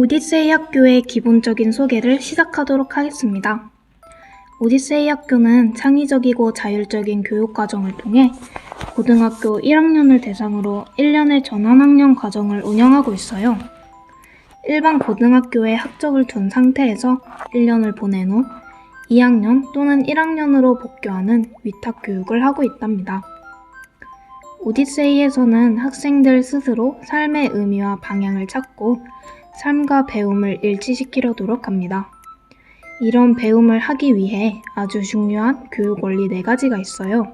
오디세이 학교의 기본적인 소개를 시작하도록 하겠습니다. 오디세이 학교는 창의적이고 자율적인 교육 과정을 통해 고등학교 1학년을 대상으로 1년의 전환학년 과정을 운영하고 있어요. 일반 고등학교에 학적을 둔 상태에서 1년을 보낸 후 2학년 또는 1학년으로 복교하는 위탁 교육을 하고 있답니다. 오디세이에서는 학생들 스스로 삶의 의미와 방향을 찾고 삶과 배움을 일치시키려도록 합니다. 이런 배움을 하기 위해 아주 중요한 교육 원리 네 가지가 있어요.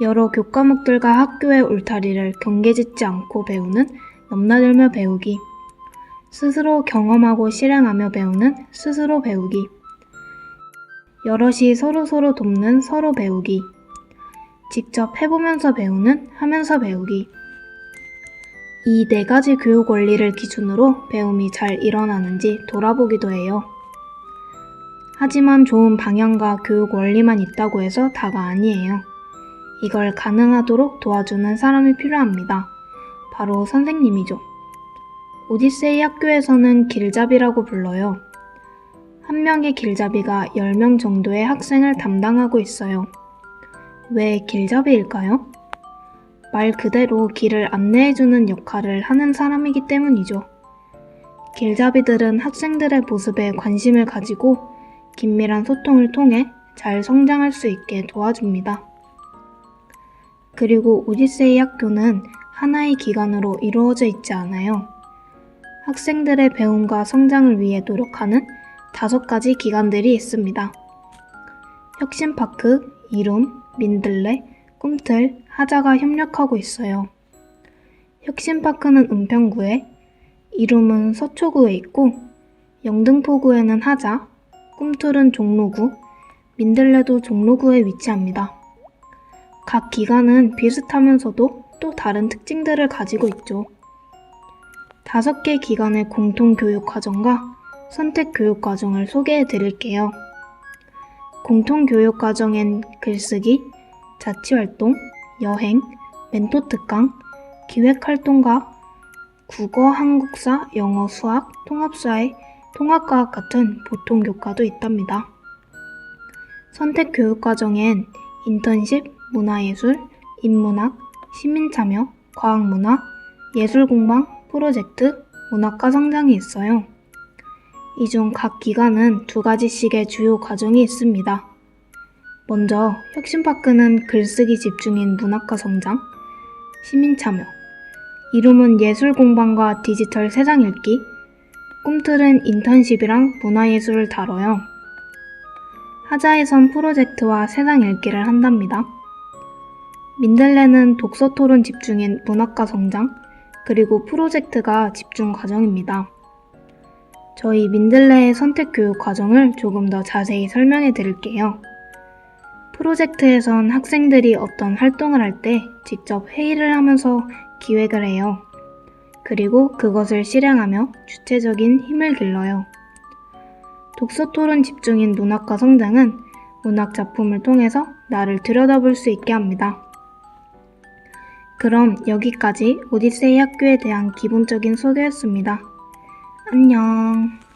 여러 교과목들과 학교의 울타리를 경계짓지 않고 배우는 넘나들며 배우기. 스스로 경험하고 실행하며 배우는 스스로 배우기. 여럿이 서로서로 돕는 서로 배우기. 직접 해보면서 배우는 하면서 배우기. 이 네 가지 교육 원리를 기준으로 배움이 잘 일어나는지 돌아보기도 해요. 하지만 좋은 방향과 교육 원리만 있다고 해서 다가 아니에요. 이걸 가능하도록 도와주는 사람이 필요합니다. 바로 선생님이죠. 오디세이 학교에서는 길잡이라고 불러요. 한 명의 길잡이가 10명 정도의 학생을 담당하고 있어요. 왜 길잡이일까요? 말 그대로 길을 안내해주는 역할을 하는 사람이기 때문이죠. 길잡이들은 학생들의 모습에 관심을 가지고 긴밀한 소통을 통해 잘 성장할 수 있게 도와줍니다. 그리고 오디세이 학교는 하나의 기관으로 이루어져 있지 않아요. 학생들의 배움과 성장을 위해 노력하는 다섯 가지 기관들이 있습니다. 혁신파크, 이룸, 민들레, 꿈틀, 하자가 협력하고 있어요. 혁신파크는 은평구에, 이룸은 서초구에 있고, 영등포구에는 하자, 꿈틀은 종로구, 민들레도 종로구에 위치합니다. 각 기관은 비슷하면서도 또 다른 특징들을 가지고 있죠. 다섯 개 기관의 공통 교육 과정과 선택 교육 과정을 소개해 드릴게요. 공통 교육 과정엔 글쓰기, 자치활동, 여행, 멘토 특강, 기획활동과 국어, 한국사, 영어, 수학, 통합사회, 통합과학 같은 보통 교과도 있답니다. 선택 교육 과정엔 인턴십, 문화예술, 인문학, 시민참여, 과학문화, 예술공방, 프로젝트, 문학과 성장이 있어요. 이 중 각 기관은 두 가지씩의 주요 과정이 있습니다. 먼저 혁신파크는 글쓰기 집중인 문학과 성장, 시민참여, 이름은 예술 공방과 디지털 세상 읽기, 꿈틀은 인턴십이랑 문화예술을 다뤄요. 하자에선 프로젝트와 세상 읽기를 한답니다. 민들레는 독서 토론 집중인 문학과 성장, 그리고 프로젝트가 집중 과정입니다. 저희 민들레의 선택 교육 과정을 조금 더 자세히 설명해 드릴게요. 프로젝트에선 학생들이 어떤 활동을 할 때 직접 회의를 하면서 기획을 해요. 그리고 그것을 실행하며 주체적인 힘을 길러요. 독서 토론 집중인 문학과 성장은 문학 작품을 통해서 나를 들여다볼 수 있게 합니다. 그럼 여기까지 오디세이 학교에 대한 기본적인 소개였습니다. 안녕.